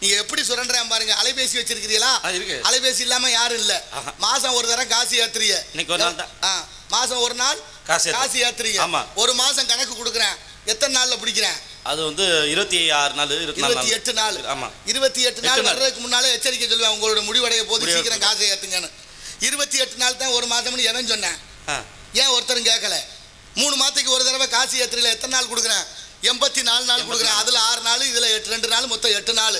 நீங்க எப்படி சுரண்டுறேன் பாருங்க. அலைபேசி வச்சிருக்கிறீங்களா. அலைபேசி இல்லாம யாரும் இல்ல. மாசம் ஒரு தடவை காசு ஏத்துறீங்க. இன்னைக்கு ஒரு நாள் தான். மாசம் ஒரு நாள் காசு காசு ஏத்துறீங்க. ஆமா. ஒரு மாசம் கணக்கு கொடுக்குறேன். எத்தனை நாள்ல பிடிக்கிறேன்? அது வந்து இருபத்தி ஆறு நாள் இருபத்தி எட்டு நாள். ஆமா. இருபத்தி எட்டு நாள். வர்றதுக்கு முன்னாலே எச்சரிக்கை சொல்லுவேன். உங்களோட முடிவடைய போது சீக்கிரம் காசை ஏத்துங்கன்னு. இருபத்தி எட்டு நாள் தான் ஒரு மாசம்னு எவன் சொன்னேன். ஏன் ஒருத்தரும் கேட்கல? மூணு மாதத்துக்கு ஒரு தடவை காசு ஏத்துறீல எத்தனை நாள் கொடுக்குறேன்? எண்பத்தி நாலு நாள் கொடுக்குறேன். அதில் ஆறு நாள் இதில் எட்டு ரெண்டு நாள் மொத்தம் எட்டு நாள்.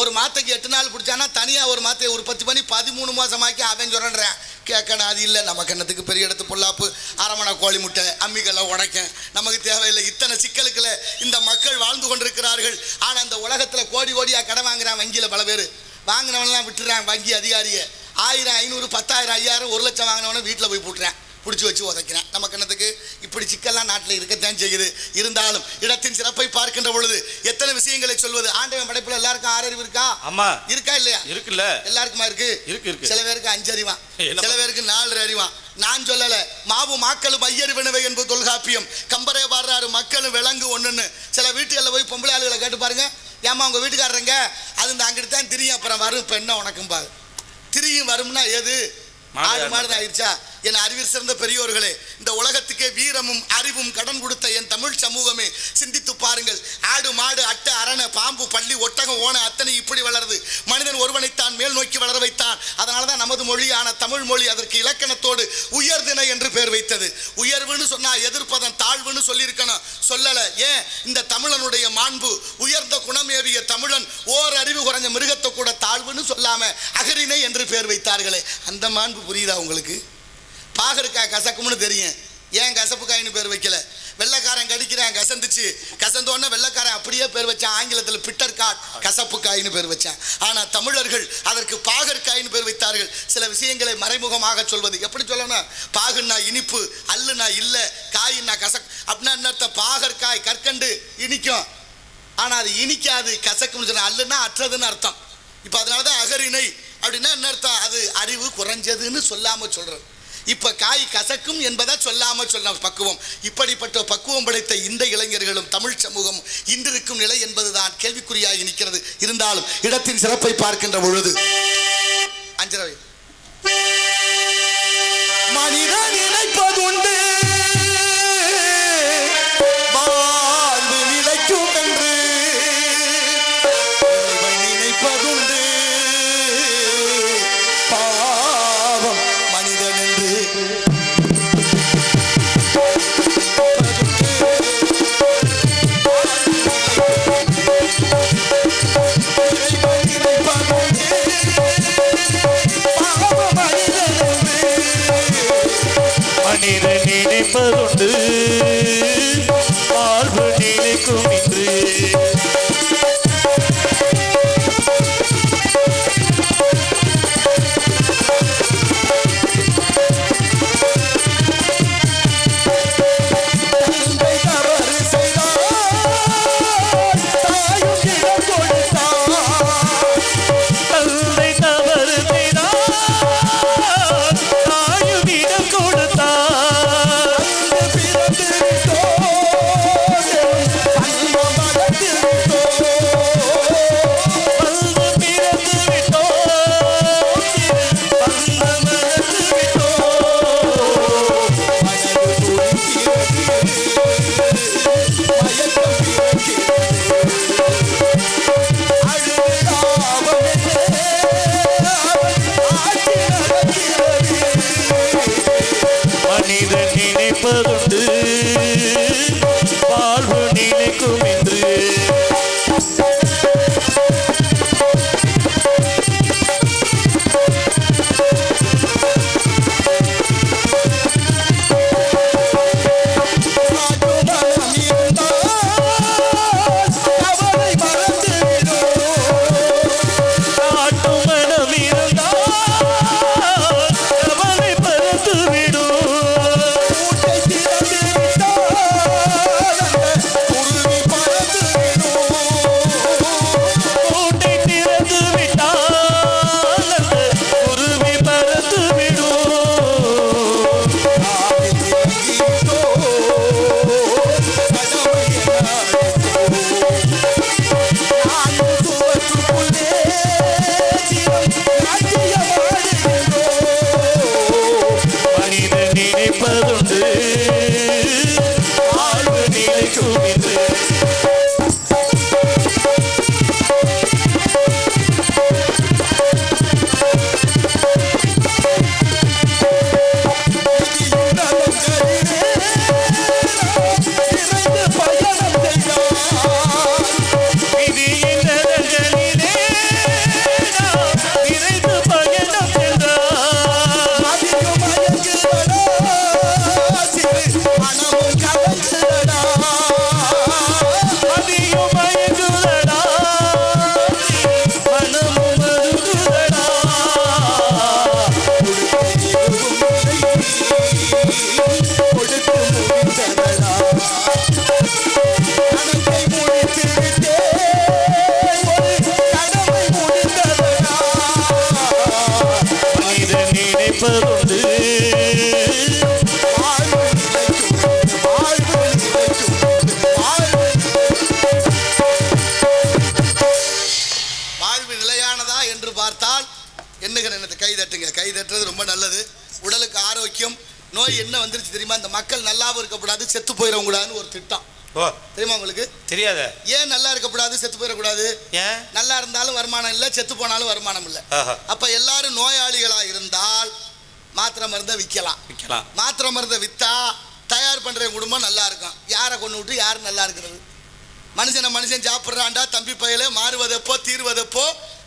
ஒரு மாத்தைக்கு எட்டு நாள் பிடிச்சானா தனியாக ஒரு மாத்தையை உற்பத்தி பண்ணி பதிமூணு மாதமாக்கி அவன் சொல்கிறேன் கேட்கணும் அது இல்லை நமக்கு என்னத்துக்கு பெரிய இடத்து பொல்லாப்பு அரமணை கோழி முட்டை அம்மிகளை உடைக்கேன் நமக்கு தேவையில்லை இத்தனை சிக்கலுக்குள்ள இந்த மக்கள் வாழ்ந்து கொண்டிருக்கிறார்கள். ஆனால் இந்த உலகத்தில் கோடி கோடியாக கடன் வாங்குறான் வங்கியில் பல பேர். வாங்கினவனெலாம் விட்டுறான் வங்கி அதிகாரியை. ஆயிரம் ஐநூறு பத்தாயிரம் ஐயாயிரம் ஒரு லட்சம் வாங்கினவன வீட்டில் போய் போட்டுறேன். பிடிச்சி வச்சு உதைக்கிறேன். நமக்கு என்னத்துக்கு இப்படி சிக்கல்லாம் நாட்டில் இருக்கத்தான் செய்யுது. இருந்தாலும் இடத்தின் சிறப்பை பார்க்கின்ற பொழுது எத்தனை விஷயங்களை சொல்வது? ஆண்டவன் படைப்புல எல்லாருக்கும் ஆறறிவு இருக்கா? ஆமா. இருக்கா இல்லையா? இருக்குல்ல. எல்லாருக்குமா இருக்கு? இருக்கு இருக்கு. சில பேருக்கு அஞ்சு அறிவான். சில பேருக்கு நாலு அறிவான். நான் சொல்லல மாவு மாக்களும் ஐயறிவினவை என்பது தொல்காப்பியம். கம்பரே பாடுறாரு மக்களும் விலங்கு ஒண்ணுன்னு. சில வீட்டுகளில் போய் பொம்பளை ஆளுகளை கேட்டு பாருங்க. ஏமா உங்க வீட்டுக்காரங்க அது இந்த அங்கிட்டு தான் திரியும். அப்புறம் வரும் இப்ப என்ன உனக்கும் பாரு திரியும் வரும்னா எது? ஆடு. மாடு ஆயிடுச்சா என் அறிவில் சிறந்த பெரியோர்களே இந்த உலகத்துக்கே வீரமும் அறிவும் கடன் கொடுத்த என் தமிழ் சமூகமே சிந்தித்து பாருங்கள். ஆடு மாடு அட்டை அரணை பாம்பு பள்ளி ஒட்டகம் ஓன அத்தனை இப்படி வளருது. மனிதன் ஒருவனைத்தான் மேல் நோக்கி வளர வைத்தான். அதனால தான் நமது மொழியான தமிழ் மொழி அதற்கு இலக்கணத்தோடு உயர்தினை என்று பேர் வைத்தது. உயர்வுன்னு சொன்னா எதிர்ப்பதன் தாழ்வுன்னு சொல்லியிருக்கணும். சொல்லல. ஏன்? இந்த தமிழனுடைய மாண்பு உயர்ந்த குணமேவிய தமிழன் ஓர் அறிவு குறைஞ்ச மிருகத்தை கூட சொல்லாமல் அகரிணை என்று பேர் வைத்தார்களே. அந்த மாண்பு புரியுதா உங்களுக்கு? பாகற்காய் கசக்கும்னு தெரியும். ஏன் கசப்பு காயின்னு பேர் வைக்கல? வெள்ளைக்காரன் கடிக்கிறான் கசந்துச்சு. கசந்தோடனே வெள்ளைக்காரன் அப்படியே பேர் வச்சான். ஆங்கிலத்தில் பிட்டர் காட் கசப்பு காயின்னு பேர் வச்சான். ஆனால் தமிழர்கள் அதற்கு பாகற்காயின்னு பேர் வைத்தார்கள். சில விஷயங்களை மறைமுகமாக சொல்வது. எப்படி சொல்லணும்? பாகுன்னா இனிப்பு அல்லுனா இல்லை காயின்னா கசக். அப்படின்னா என்ன பாகற்காய் கற்கண்டு இனிக்கும். ஆனால் அது இனிக்காது. கசக்கும்னு சொன்னால் அல்லுன்னா அற்றதுன்னு அர்த்தம். இப்போ அதனால தான் அகரிணை அப்படின்னா என்ன அர்த்தம்? அது அறிவு குறைஞ்சதுன்னு சொல்லாமல் சொல்கிறது இப்போ காய் கசக்கும் என்பதை சொல்லாமல் சொன்ன பக்குவம். இப்படிப்பட்ட பக்குவம் படைத்த இந்த இளைஞர்களும் தமிழ் சமூகம் இன்றிருக்கும் நிலை என்பதுதான் கேள்விக்குறியாகி நிற்கிறது. இருந்தாலும் இடத்தின் சிறப்பை பார்க்கின்ற பொழுது அஞ்சரவை ஆர்வடிலுக்கும் கை தட்டுங்க. கை தட்டுறது ரொம்ப நல்லது. உடலுக்கு ஆரோக்கியம். நோய் என்ன வந்துருச்சு தெரியுமா? இந்த மக்கள் நல்லாவும் இருக்கக்கூடாது செத்து போயிடக்கூடாதுன்னு ஒரு திட்டம். ஓ. தெரியுமா உங்களுக்கு? தெரியாத. ஏன் நல்லா இருக்கக்கூடாது செத்து போயிடக்கூடாது? ஏன்? நல்லா இருந்தாலும் வருமானம் இல்லை செத்து போனாலும் வருமானம் இல்லை. அப்ப எல்லாரும் நோயாளிகளா இருந்தால் மாத்திரை மருந்தை விற்கலாம். விற்கலாம். மாத்திரை மருந்தை விற்றா தயார் பண்ணுற குடும்பம் நல்லா இருக்கும். யாரை கொண்டு விட்டு யார் நல்லா இருக்கிறது? மனுஷனை மனுஷன் சாப்பிட்றான்டா தம்பி பயலே மாறுவதப்போ தீர்வதப்போ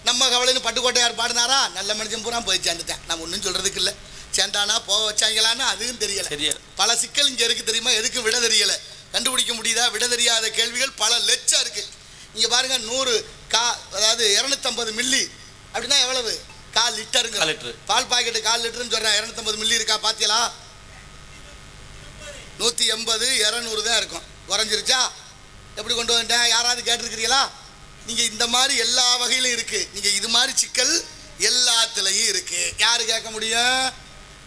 நம்ம கவலைன்னு பட்டுக்கோட்டையார் பாடினாரா? நல்ல மனுஷன் பூரா போய் சேர்ந்துட்டேன். நம்ம ஒன்றும் சொல்கிறதுக்கு இல்லை. சேர்ந்தானா போக வச்சாங்களான்னு அதுவும் தெரியல. பல சிக்கல் இங்கே இருக்கு தெரியுமா? எதுக்கு விட தெரியல? கண்டுபிடிக்க முடியுதா? விட தெரியாத கேள்விகள் பல லட்சம் இருக்கு. இங்கே பாருங்க நூறு கா அதாவது இரநூத்தம்பது மில்லி. அப்படின்னா எவ்வளவு? கால் லிட்டருங்க லிட்டரு. பால் பாக்கெட்டு கால் லிட்டருன்னு சொல்கிறேன் இரநூத்தம்பது மில்லி இருக்கா? பாத்தியலா? நூற்றி எண்பது இரநூறு தான் இருக்கும். குறைஞ்சிருச்சா? எப்படி கொண்டு வந்துட்டேன்? யாராவது கேட்டிருக்கிறீங்களா? நீங்கள் இந்த மாதிரி எல்லா வகையிலும் இருக்குது நீங்கள் இது மாதிரி சிக்கல் எல்லாத்துலேயும் இருக்குது யார் கேட்க முடியும்?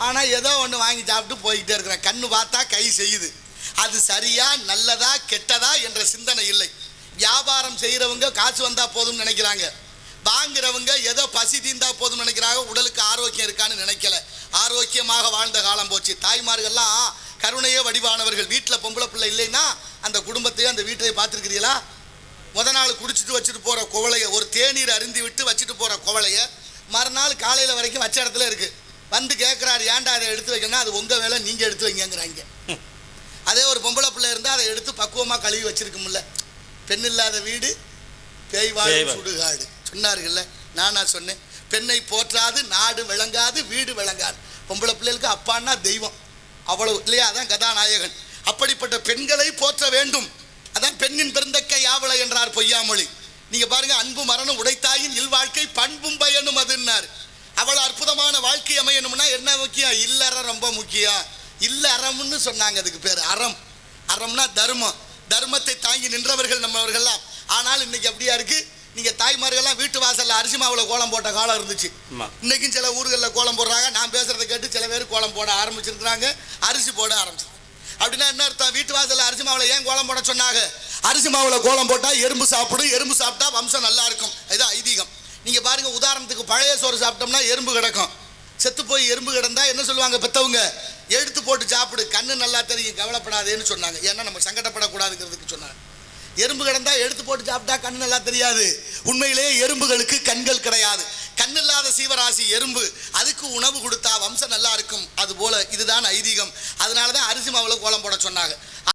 ஆனால் ஏதோ ஒன்று வாங்கி சாப்பிட்டு போய்கிட்டே இருக்கிறேன். கண்ணு பார்த்தா கை செய்யுது. அது சரியா நல்லதா கெட்டதா என்ற சிந்தனை இல்லை. வியாபாரம் செய்கிறவங்க காசு வந்தால் போதும்னு நினைக்கிறாங்க. வாங்குறவங்க ஏதோ பசி தீந்தா போதும்னு நினைக்கிறாங்க. உடலுக்கு ஆரோக்கியம் இருக்கான்னு நினைக்கல. ஆரோக்கியமாக வாழ்ந்த காலம் போச்சு. தாய்மார்கள்லாம் கருணையே வடிவானவர்கள். வீட்டில் பொம்பளை பிள்ளை இல்லைன்னா அந்த குடும்பத்தையும் அந்த வீட்டையும் பார்த்துருக்கிறீங்களா முத நாள் குடிச்சிட்டு வச்சுட்டு போகிற குவளையை ஒரு தேநீர் அருந்தி விட்டு வச்சுட்டு போகிற குவளையை மறுநாள் காலையில் வரைக்கும் வச்ச இடத்துல இருக்குது வந்து கேட்குறாரு ஏன்டா அதை எடுத்து வைக்கணும்னா அது உங்கள் வேலை நீங்கள் எடுத்து வைங்கங்கிறாங்க. அதே ஒரு பொம்பளை பிள்ளை இருந்தால் அதை எடுத்து பக்குவமாக கழுவி வச்சிருக்கும்ல பெண் இல்லாத வீடு பேய் வாழும். சுடுகாடு. சொன்னார்கள்ல நானா சொன்னேன் பெண்ணை போற்றாது நாடு விளங்காது வீடு விளங்காது. பொம்பளை பிள்ளைகளுக்கு அப்பான்னா தெய்வம். அவ்வளவு இல்லையா? அதான் கதாநாயகன். அப்படிப்பட்ட பெண்களை போற்ற வேண்டும். அதான் பெண்ணின் பிறந்தக்கை யாவளை என்றார் பொய்யாமொழி. நீங்க பாருங்க அன்பு மரணம் உடைத்தாயின் இல்வாழ்க்கை பண்பும் பயனும் அதுன்னார். அவ்வளவு அற்புதமான வாழ்க்கை அமையணும்னா என்ன முக்கியம்? இல்லறம் ரொம்ப முக்கியம். இல்ல அறம்னு சொன்னாங்க அதுக்கு பேர் அறம். அறம்னா தர்மம். தர்மத்தை தாங்கி நின்றவர்கள் நம்மவர்கள்லாம். ஆனால் இன்னைக்கு அப்படியா இருக்கு? நீங்க தாய்மார்கள்லாம் வீட்டு வாசல்ல அரிசி மாவுல கோலம் போட்ட காலம் இருந்துச்சு. இன்னைக்கும் சில ஊர்களில் கோலம் போடுறாங்க. நான் பேசுறதை கேட்டு சில பேர் கோலம் போட ஆரம்பிச்சிருக்கிறாங்க. அரிசி போட ஆரம்பிச்சு அப்படின்னா என்ன அர்த்தம்? வீட்டு வாசல்ல அரிசி மாவுல ஏன் கோலம் போட சொன்னாங்க? அரிசி மாவுல கோலம் போட்டா எறும்பு சாப்பிடும் எறும்பு சாப்பிட்டா வம்சம் நல்லா இருக்கும். இது ஐதீகம். நீங்க பாருங்க உதாரணத்துக்கு பழைய சோறு சாப்பிட்டோம்னா எறும்பு கிடக்கும். செத்து போய் எறும்பு கிடந்தா என்ன சொல்லுவாங்க பெத்தவங்க? எடுத்து போட்டு சாப்பிடு கண்ணு நல்லா தெரியும் கவலைப்படாதேன்னு சொன்னாங்க. ஏன்னா நம்ம சங்கடப்படக்கூடாதுங்கிறதுக்கு சொன்னாங்க. எறும்பு கிடந்தா எடுத்து போட்டு சாப்பிட்டா கண் நல்லா தெரியாது. உண்மையிலேயே எறும்புகளுக்கு கண்கள் கிடையாது. கண்ணில்லாத சீவராசி எறும்பு அதுக்கு உணவு கொடுத்தா வம்சம் நல்லா இருக்கும். அது போல இதுதான் ஐதீகம். அதனால தான் அரிசி மாவுல கோலம் போட சொன்னாங்க.